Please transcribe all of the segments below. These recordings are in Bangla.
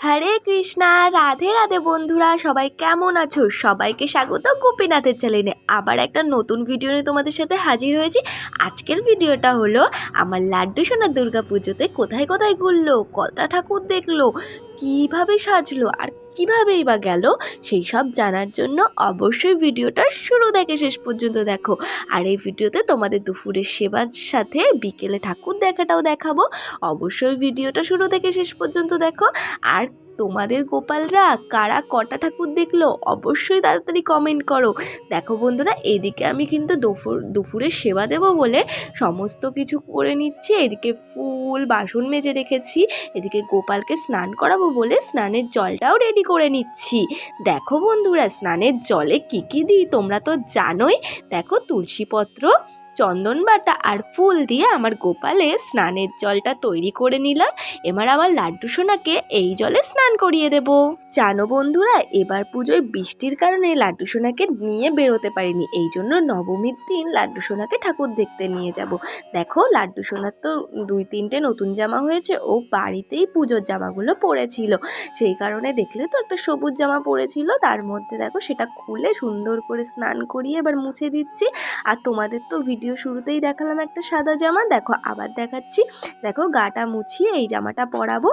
হরে কৃষ্ণা, রাধে রাধে বন্ধুরা, সবাই কেমন আছো? সবাইকে স্বাগত গোপীনাথের চ্যানেলে। আবার একটা নতুন ভিডিও নিয়ে তোমাদের সাথে হাজির হয়েছি। আজকের ভিডিওটা হলো আমার লাড্ডু সোনার দুর্গা পুজোতে কোথায় কোথায় ঘুরলো কটা ঠাকুর দেখল, কীভাবে সাজলো আর কিভাবেই বা গেল, সেই সব জানার জন্য অবশ্যই ভিডিওটা শুরু থেকে শেষ পর্যন্ত দেখো। আর এই ভিডিওতে তোমাদের দুপুরের সেবার সাথে বিকেলে ঠাকুর দেখাটাও দেখাবো। অবশ্যই ভিডিওটা শুরু থেকে শেষ পর্যন্ত দেখো। আর তোমাদের গোপালরা কারা কটা ঠাকুর দেখল অবশ্যই তাড়াতাড়ি কমেন্ট করো। দেখো বন্ধুরা, এদিকে আমি কিন্তু দুপুর, দুপুরে সেবা দেবো বলে সমস্ত কিছু করে নিচ্ছি। এদিকে ফুল, বাসন মেজে রেখেছি। এদিকে গোপালকে স্নান করাবো বলে স্নানের জলটাও রেডি করে নিচ্ছি। দেখো বন্ধুরা, স্নানের জলে কী কী দিই তোমরা তো জানোই। দেখো তুলসীপত্র চন্দন বাটা আর ফুল দিয়ে আমার গোপালে স্নানের জলটা তৈরি করে নিলাম। এবার আমার লাড্ডু সোনাকে এই জলে স্নান করিয়ে দেব। জানো বন্ধুরা, এবার পুজোয় বৃষ্টির কারণে লাড্ডু সোনাকে নিয়ে বেরোতে পারিনি। এই জন্য নবমীর দিন লাড্ডু সোনাকে ঠাকুর দেখতে নিয়ে যাব। দেখো, লাড্ডু সোনার তো দুই তিনটে নতুন জামা হয়েছে। ও বাড়িতেই পুজোর জামাগুলো পরেছিল। সেই কারণে দেখলে তো একটা সবুজ জামা পরেছিল। তার মধ্যে দেখো, সেটা খুলে সুন্দর করে স্নান করিয়ে এবার মুছে দিচ্ছি। আর তোমাদের তো ভিডিও শুরুতেই দেখালাম একটা সাদা জামা। দেখো আবার দেখাচ্ছি। দেখো গাটা মুছিয়ে এই জামাটা পরাবো।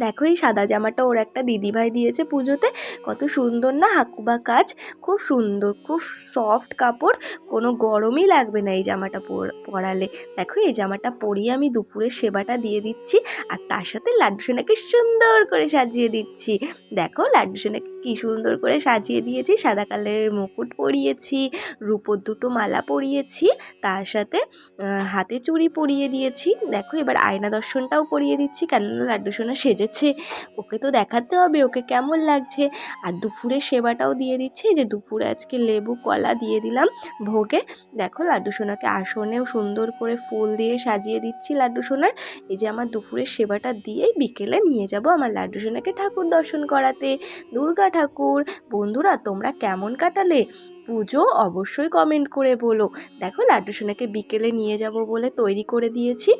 দেখো এই সাদা জামাটা ওর একটা দিদিভাই দিয়েছে পুজোতে। কত সুন্দর না হাকুবা কাজ? খুব সুন্দর, খুব সফট কাপড়, কোনো গরমই লাগবে না এই জামাটা পর- পরালে। দেখো এই জামাটা পরিয়ে আমি দুপুরের সেবাটা দিয়ে দিচ্ছি, আর তার সাথে লাড্ডু সোনাকে সুন্দর করে সাজিয়ে দিচ্ছি। দেখো লাড্ডু সোনাকে কী সুন্দর করে সাজিয়ে দিয়েছি, সাদা কালারের মুকুট পরিয়েছি, রূপোর দুটো মালা পরিয়েছি, তার সাথে হাতে চুড়ি পরিয়ে দিয়েছি। দেখো এবার আয়না দর্শনটাও করিয়ে দিচ্ছি, কেননা লাড্ডু সোনা সেজেছে ওকে তো দেখাতে হবে, ওকে কেমন লাগছে? আর দুপুরে সেবাটাও দিয়ে দিচ্ছি যে দুপুরে আজকে লেবু কলা দিয়ে দিলাম ভোগে। দেখো লাড্ডু সোনাকে আসনেও সুন্দর করে ফুল দিয়ে সাজিয়ে দিচ্ছি লাড্ডু সোনার। এই যে আমার দুপুরের সেবাটা দিয়েই বিকেলে নিয়ে যাব আমার লাড্ডু সোনাকে ঠাকুর দর্শন করাতে। দুর্গা ঠাকুর, বন্ধুরা তোমরা কেমন কাটালে? পুজো অবশ্যই কমেন্ট করে বলো। দেখো, লাড্ডু সোনাকে বিকেলে নিয়ে যাব বলে তৈরি করে দিয়েছি।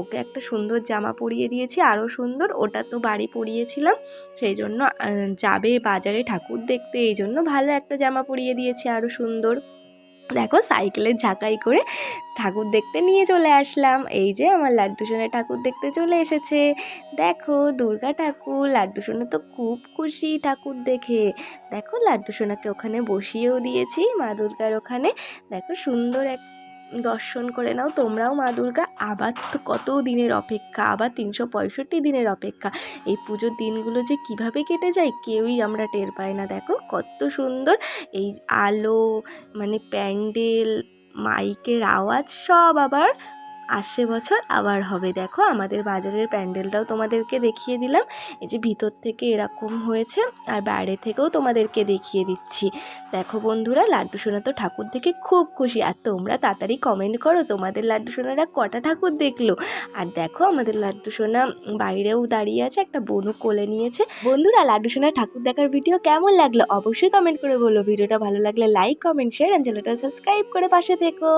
ওকে একটা সুন্দর জামা পরিয়ে দিয়েছি আরও সুন্দর। ওটা তো বাড়ি পরিয়েছিলাম। সেই জন্য যাবে বাজারে ঠাকুর দেখতে। এই জন্য ভালো একটা জামা পরিয়ে দিয়েছি আরও সুন্দর। দেখো সাইকেলের ঝাঁকাই করে ঠাকুর দেখতে নিয়ে চলে আসলাম। এই যে আমার লাড্ডু সোনা ঠাকুর দেখতে চলে এসেছে। দেখো দুর্গা ঠাকুর, লাড্ডু সোনা তো খুব খুশি ঠাকুর দেখে। দেখো লাড্ডু সোনাকে ওখানে বসিয়েও দিয়েছি, মা দুর্গার ওখানে। দেখো সুন্দর এক দর্শন করে নাও। তোমরাও মা দুর্গা, আবার তো কত দিনের অপেক্ষা, আবার তিনশো পঁয়ষট্টি দিনের অপেক্ষা। এই পুজোর দিনগুলো যে কীভাবে কেটে যায় কেউই আমরা টের পাই না। দেখো কত সুন্দর এই আলো মানে প্যান্ডেল, মাইকের আওয়াজ সব আবার আসছে বছর আবার হবে। দেখো আমাদের বাজারের প্যান্ডেলটাও তোমাদেরকে দেখিয়ে দিলাম। এই যে ভিতর থেকে এরকম হয়েছে আর বাইরে থেকেও তোমাদেরকে দেখিয়ে দিচ্ছি। দেখো বন্ধুরা, লাড্ডু সোনা তো ঠাকুর দেখে খুব খুশি। আর তোমরা তাড়াতাড়ি কমেন্ট করো তোমাদের লাড্ডু সোনারা কটা ঠাকুর দেখল। আর দেখো আমাদের লাড্ডু সোনা বাইরেও দাঁড়িয়ে আছে, একটা বনু কোলে নিয়েছে। বন্ধুরা, লাড্ডু সোনার ঠাকুর দেখার ভিডিও কেমন লাগল অবশ্যই কমেন্ট করে বলো। ভিডিওটা ভালো লাগলে লাইক কমেন্ট শেয়ার অ্যান্ড চ্যানেলটা সাবস্ক্রাইব করে পাশে থেকো।